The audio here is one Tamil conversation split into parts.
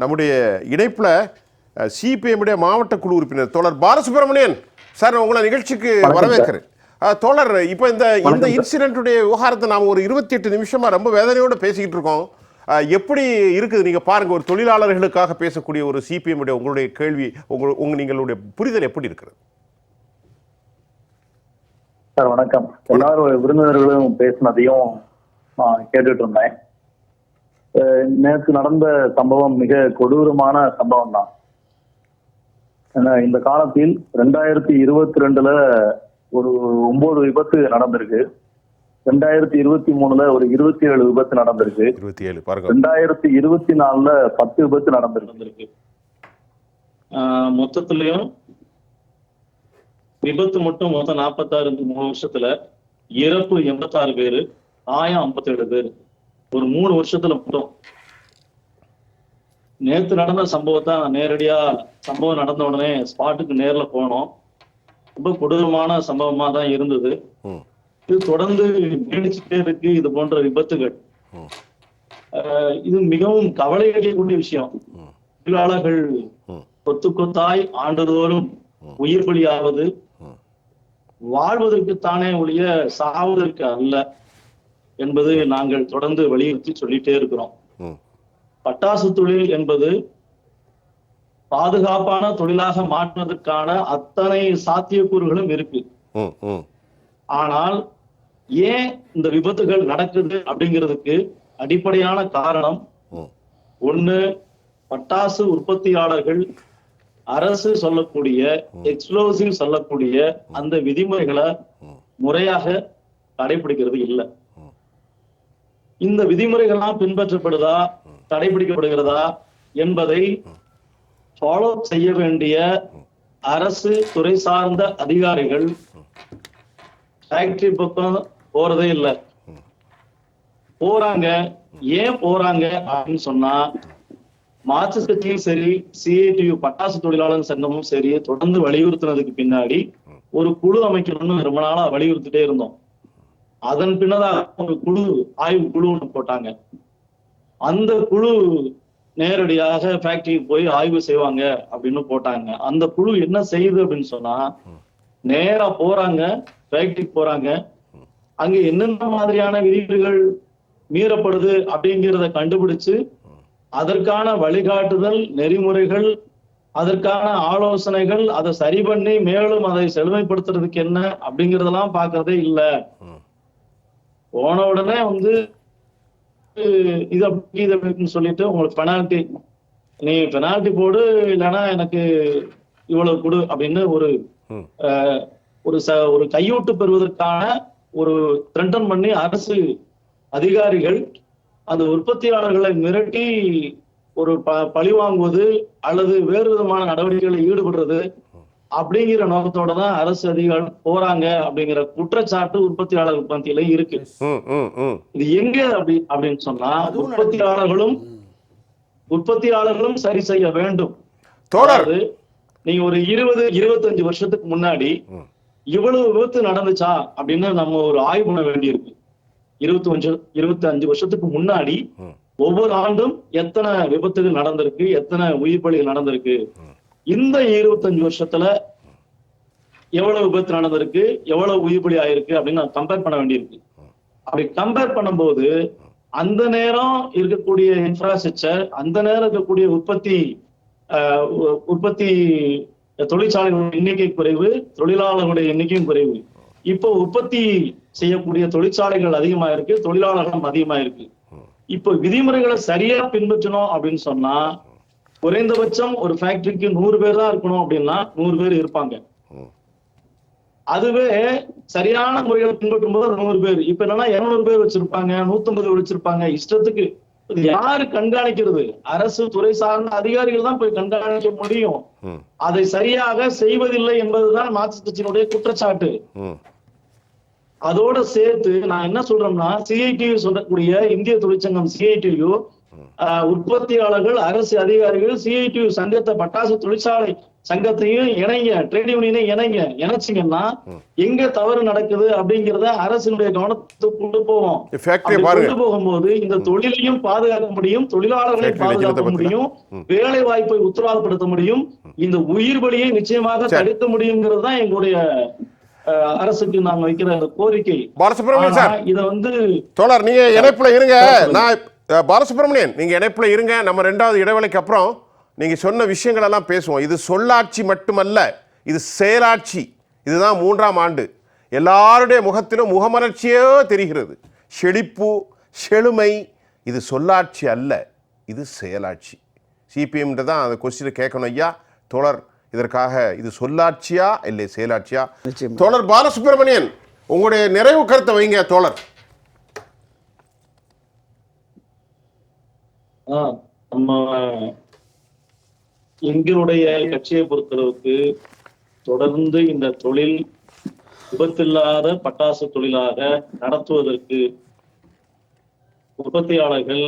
நம்முடைய இணைப்பில் சிபிஎம்முடைய மாவட்ட குழு உறுப்பினர் தோழர் பாலசுப்ரமணியன். சார் உங்களை நிகழ்ச்சிக்கு வரவேற்கிறேன். தோழர் இப்போ இந்த இந்த இன்சிடென்ட்டுடைய விவகாரத்தை நாம் ஒரு இருபத்தி எட்டு நிமிஷமாக ரொம்ப வேதனையோடு பேசிக்கிட்டு இருக்கோம். எப்படி இருக்குது? நீங்கள் பாருங்கள் ஒரு தொழிலாளர்களுக்காக பேசக்கூடிய ஒரு சிபிஎம் உடைய உங்களுடைய கேள்வி உங்கள் உங்க நீங்களுடைய புரிதல் எப்படி இருக்கிறது? சார் வணக்கம். எல்லாரும் விருந்தினர்களும் பேசினதையும் கேட்டுட்டு இருந்தேன். நேற்று நடந்த சம்பவம் மிக கொடூரமான சம்பவம் தான் இந்த காலத்தில் ரெண்டாயிரத்தி இருபத்தி ரெண்டுல ஒரு ஒன்பது விபத்து நடந்திருக்கு. ரெண்டாயிரத்தி இருபத்தி மூணுல ஒரு இருபத்தி ஏழு விபத்து நடந்திருக்கு. இருபத்தி ஏழு ரெண்டாயிரத்தி இருபத்தி நாலுல பத்து விபத்து நடந்திருக்கு. இருக்கு ஆஹ் மொத்தத்திலயும் விபத்து மட்டும் மொத்தம் நாற்பத்தாறு மூணு வருஷத்துல இறப்பு எண்பத்தாறு பேரு காயம் ஐம்பத்தேழு பேரு. ஒரு மூணு வருஷத்துல மட்டும். நேத்து நடந்த சம்பவத்தை நேரடியா சம்பவம் நடந்த உடனே ஸ்பாட்டுக்கு நேர்ல போனோம். ரொம்ப கொடூரமான சம்பவமா தான் இருந்தது இது தொடர்ந்து நீடிச்சுட்டே இருக்கு. இது போன்ற விபத்துகள். இது மிகவும் கவலை அளிக்கக்கூடிய விஷயம். தொழிலாளர்கள். கொத்து கொத்தாய் ஆண்டுதோறும் உயிர் பலியாவது ம். வாழ்வதற்குத்தானே ஒழிய சாவதற்கு அல்ல. என்பது நாங்கள் தொடர்ந்து வலியுறுத்தி சொல்லிட்டே இருக்கிறோம். பட்டாசு தொழில் என்பது பாதுகாப்பான தொழிலாக மாற்றுவதற்கான அத்தனை சாத்தியக்கூறுகளும் இருக்கு. ஆனால் ஏன் இந்த விபத்துகள் நடக்குது அப்படிங்கிறதுக்கு அடிப்படையான காரணம் ஒண்ணு பட்டாசு உற்பத்தியாளர்கள் அரசு சொல்லக்கூடிய எக்ஸ்ப்ளோசிவ் சொல்லக்கூடிய அந்த விதிமுறைகளை. முறையாக கடைபிடிக்கிறது இல்லை. இந்த விதிமுறைகள்லாம் பின்பற்றப்படுதா? கடைபிடிக்கப்படுகிறதா? என்பதை ஃபாலோ செய்ய வேண்டிய அரசு துறை சார்ந்த அதிகாரிகள் ஃபேக்டரி பக்கம் போறதே இல்லை. போறாங்க. ஏன் போறாங்க அப்படின்னு சொன்னா மார்க்சிஸ்ட் கட்சியும் சரி சிஐடியு பட்டாசு தொழிலாளர் சங்கமும் சரி தொடர்ந்து வலியுறுத்தினதுக்கு பின்னாடி ஒரு குழு அமைக்கணும்னு ரொம்ப நாளா வலியுறுத்திட்டே இருந்தோம். அதன் பின்னதாக ஒரு குழு ஆய்வு குழு ஒண்ணு போட்டாங்க. அந்த குழு நேரடியாக ஃபேக்டரிக்கு போய் ஆய்வு செய்வாங்க அப்படின்னு போட்டாங்க. அந்த குழு என்ன செய்யுது அப்படின்னு சொன்னா நேரா போறாங்க ஃபேக்டரிக்கு போறாங்க. அங்க என்னென்ன மாதிரியான விதிகள் மீறப்படுது அப்படிங்கிறத கண்டுபிடிச்சு அதற்கான வழிகாட்டுதல் நெறிமுறைகள் அதற்கான ஆலோசனைகள் அதை சரி பண்ணி மேலும் அதை செழுமைப்படுத்துறதுக்கு என்ன அப்படிங்கறதெல்லாம் பாக்குறதே இல்ல. போன உடனே வந்து இது அப்படி இது அப்படின்னு சொல்லிட்டு உங்களுக்கு பெனால்டி நீ பெனால்டி போடு இல்லைன்னா எனக்கு இவ்வளவு கொடு அப்படின்னு ஒரு ஒரு ச ஒரு கையூட்டு பெறுவதற்கான ஒரு த்ரெண்டன் பண்ணி அரசு அதிகாரிகள் அந்த உற்பத்தியாளர்களை மிரட்டி ஒரு ப பழி வாங்குவது அல்லது வேறு விதமான நடவடிக்கைகளில் ஈடுபடுறது அப்படிங்கிற நோக்கத்தோட தான் அரசு அதிகாரிகள் போறாங்க அப்படிங்கிற குற்றச்சாட்டு உற்பத்தியாளர்கள் மத்தியில இருக்கு. இது எங்க அப்படி அப்படின்னு சொன்னா உற்பத்தியாளர்களும் உற்பத்தியாளர்களும் சரி செய்ய வேண்டும். அதாவது நீங்க ஒரு இருபது இருபத்தஞ்சு வருஷத்துக்கு முன்னாடி. இவ்வளவு விபத்து நடந்துச்சா அப்படின்னு நம்ம ஒரு ஆய்வு பண்ண வேண்டியிருக்கு. இருபத்தி அஞ்சு இருபத்தி அஞ்சு வருஷத்துக்கு முன்னாடி. ஒவ்வொரு ஆண்டும் எத்தனை விபத்துகள் நடந்திருக்கு எத்தனை உயிர் பலிகள் நடந்திருக்கு இந்த இருபத்தஞ்சு வருஷத்துல எவ்வளவு விபத்து நடந்திருக்கு எவ்வளவு உயிர்பலி ஆயிருக்கு? அப்படின்னு நான் கம்பேர் பண்ண வேண்டியிருக்கு. அப்படி கம்பேர் பண்ணும்போது அந்த நேரம் இருக்கக்கூடிய இன்ஃப்ராஸ்ட்ரக்சர் அந்த நேரம் இருக்கக்கூடிய உற்பத்தி ஆஹ் உற்பத்தி தொழிற்சாலைகளுடைய எண்ணிக்கை குறைவு தொழிலாளர்களுடைய எண்ணிக்கையும் குறைவு. இப்போ உற்பத்தி செய்யக்கூடிய தொழிற்சாலைகள் அதிகமா இருக்கு தொழிலாளர்களும் அதிகமா இருக்கு இப்போ விதிமுறைகளை சரியா பின்பற்றணும் அப்படின்னு சொன்னா குறைந்தபட்சம் ஒரு ஃபேக்டரிக்கு நூறு பேர் தான் இருக்கணும் அப்படின்னா நூறு பேர் இருப்பாங்க. அதுவே சரியான முறைகளை பின்பற்றும் போது நூறு பேர். இப்ப என்னன்னா இருநூறு பேர் வச்சிருப்பாங்க நூத்தம்பது வச்சிருப்பாங்க. இஷ்டத்துக்கு யாரு கண்காணிக்கிறது? அரசு துறை சார்ந்த அதிகாரிகள் தான் போய் கண்காணிக்க முடியும். அதை சரியாக செய்வதில்லை என்பதுதான் மார்க்சிஸ்ட் கட்சியினுடைய குற்றச்சாட்டு. அதோட சேர்த்து நான் என்ன சொல்றேன்னா சிஐடியு சொல்லக்கூடிய இந்திய தொழிற்சங்கம் சிஐடியு உற்பத்தியாளர்கள் அரசு அதிகாரிகள் சிஐடியு சங்கத்தை பட்டாசு தொழிற்சாலை சங்கத்தையும் இணைங்க ட்ரேட் யூனியனையும் இணைங்க. இணைச்சிங்கன்னா எங்க தவறு நடக்குது அப்படிங்கறத அரசினுடைய கவனத்துக்கு கொண்டு போவோம். கொண்டு போகும்போது இந்த தொழிலையும் பாதுகாக்க முடியும் தொழிலாளர்களை பாதுகாக்க? முடியும். வேலை வாய்ப்பை உத்தரவாதப்படுத்த முடியும். இந்த உயிர் பலியை நிச்சயமாக. தடுக்க முடியுங்கிறது தான் எங்களுடைய அரசுக்கு நாங்க வைக்கிற கோரிக்கை. பாலசுப்ரமணியன் சார். ஆனா, இத வந்து தோழர் நீங்க இணைப்புல இருங்க. நான் பாலசுப்ரமணியன் நீங்க இணைப்புல இருங்க. நம்ம ரெண்டாவது இடைவேளைக்கு அப்புறம் நீங்க சொன்ன விஷயங்கள் எல்லாம் பேசுவோம். இது சொல்லாட்சி மட்டுமல்ல இது செயலாட்சி. இதுதான் மூன்றாம் ஆண்டு. எல்லாருடைய முகத்திலும் முகமலர்ச்சியே தெரிகிறது. செழிப்பு செழுமை இது சொல்லாட்சி அல்ல இது செயலாட்சி. சிபிஎம் தான் அந்த கொஸ்டினை கேட்கணும் ஐயா. தோழர் இதற்காக இது சொல்லாட்சியா இல்லை செயலாட்சியா. தோழர் பாலசுப்ரமணியன் உங்களுடைய நிறைவு கருத்தை வைங்க தோழர். நம்ம எங்களுடைய கட்சியை பொறுத்தளவுக்கு தொடர்ந்து இந்த தொழில் விபத்தில்லாத பட்டாசு தொழிலாக நடத்துவதற்கு உற்பத்தியாளர்கள்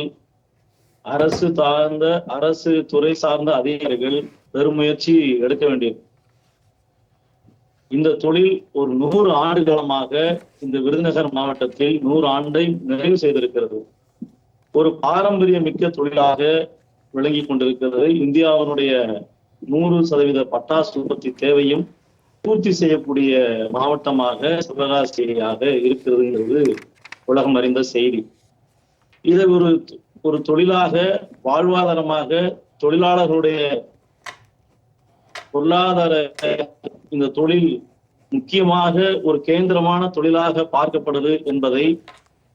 அரசு சார்ந்த அரசு துறை சார்ந்த அதிகாரிகள் பெருமுயற்சி எடுக்க வேண்டியது. இந்த தொழில் ஒரு நூறு ஆண்டு காலமாக இந்த விருதுநகர் மாவட்டத்தில் நூறு ஆண்டை நிறைவு செய்திருக்கிறது. ஒரு பாரம்பரிய மிக்க தொழிலாக விளங்கி கொண்டிருக்கிறது. இந்தியாவினுடைய நூறு சதவீத பட்டாசு உற்பத்தி தேவையும் பூர்த்தி செய்யக்கூடிய மாவட்டமாக சிவகாசியாக இருக்கிறதுங்கிறது உலகம் அறிந்த செய்தி. இதை ஒரு ஒரு தொழிலாக வாழ்வாதாரமாக தொழிலாளர்களுடைய பொருளாதார இந்த தொழில் முக்கியமாக ஒரு கேந்திரமான தொழிலாக பார்க்கப்படுது என்பதை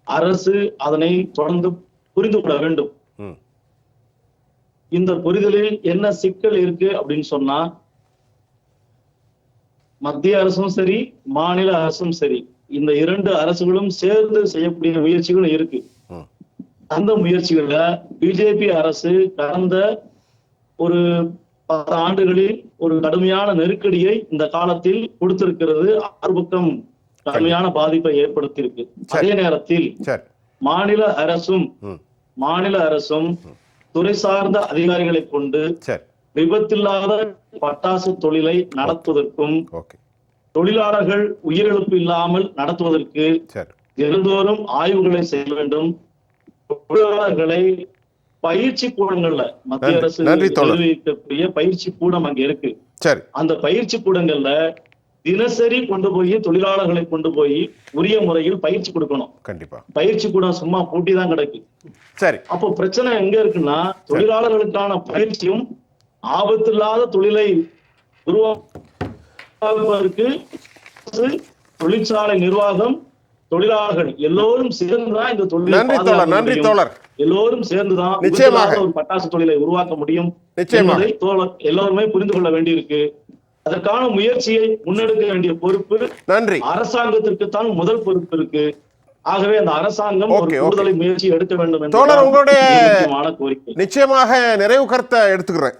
அரசு அதனை தொடர்ந்து புரிந்து கொள்ள வேண்டும். இந்த புரிதலில் என்ன சிக்கல் இருக்கு அப்படின்னு சொன்னா மத்திய அரசும் சரி மாநில அரசும் சரி இந்த இரண்டு அரசுகளும் சேர்ந்து செய்யக்கூடிய முயற்சிகளும் இருக்கு. அந்த முயற்சிகள்ல பிஜேபி அரசு கடந்த ஒரு பத்து ஆண்டுகளில் ஒரு கடுமையான நெருக்கடியை இந்த காலத்தில் கொடுத்திருக்கிறது. ஆர்வக்கம் கடுமையான பாதிப்பை ஏற்படுத்தியிருக்கு. அதே நேரத்தில் மாநில அரசும் மாநில அரசும் துறை சார்ந்த அதிகாரிகளை கொண்டு விபத்தில்லாத பட்டாசு தொழிலை நடத்துவதற்கும் தொழிலாளர்கள் உயிரிழப்பு இல்லாமல் நடத்துவதற்கு தினந்தோறும் ஆய்வுகளை செய்ய வேண்டும். தொழிலாளர்களை பயிற்சி கூடங்கள்ல மத்திய. அரசு. நிர்வகிக்கக்கூடிய பயிற்சி கூடம் அங்க இருக்கு. அந்த பயிற்சி கூடங்கள்ல தினசரி கொண்டு போய் தொழிலாளர்களை கொண்டு போய் உரிய முறையில் பயிற்சி கொடுக்கணும். கண்டிப்பா. பயிற்சி கூடம் சும்மா பூட்டி தான் கிடக்கு. சரி. அப்போ பிரச்சனை எங்க இருக்குன்னா தொழிலாளர்களுக்கான பயிற்சியும் ஆபத்தில்லாத தொழிலை உருவாக்குவதற்கு தொழிற்சாலை நிர்வாகம் தொழிலாளர்கள் எல்லோரும் சேர்ந்துதான் இந்த தொழிலை நன்றி தோழர் எல்லோரும் சேர்ந்துதான் நிச்சயமாக. ஒரு பட்டாசு தொழிலை உருவாக்க முடியும் நிச்சயமாக. தோழர் எல்லோருமே புரிந்து கொள்ள வேண்டியிருக்கு. அதற்கான முயற்சியை முன்னெடுக்க வேண்டிய பொறுப்பு நன்றி. அரசாங்கத்திற்கு தான் முதல் பொறுப்பு இருக்கு. ஆகவே அந்த அரசாங்கம் ஒரு. கூடுதலை முயற்சி எடுக்க வேண்டும் என்பதுதான் உங்களுடைய- நிச்சயமாக நிறைவு கருத்தை எடுத்துக்கிறேன்.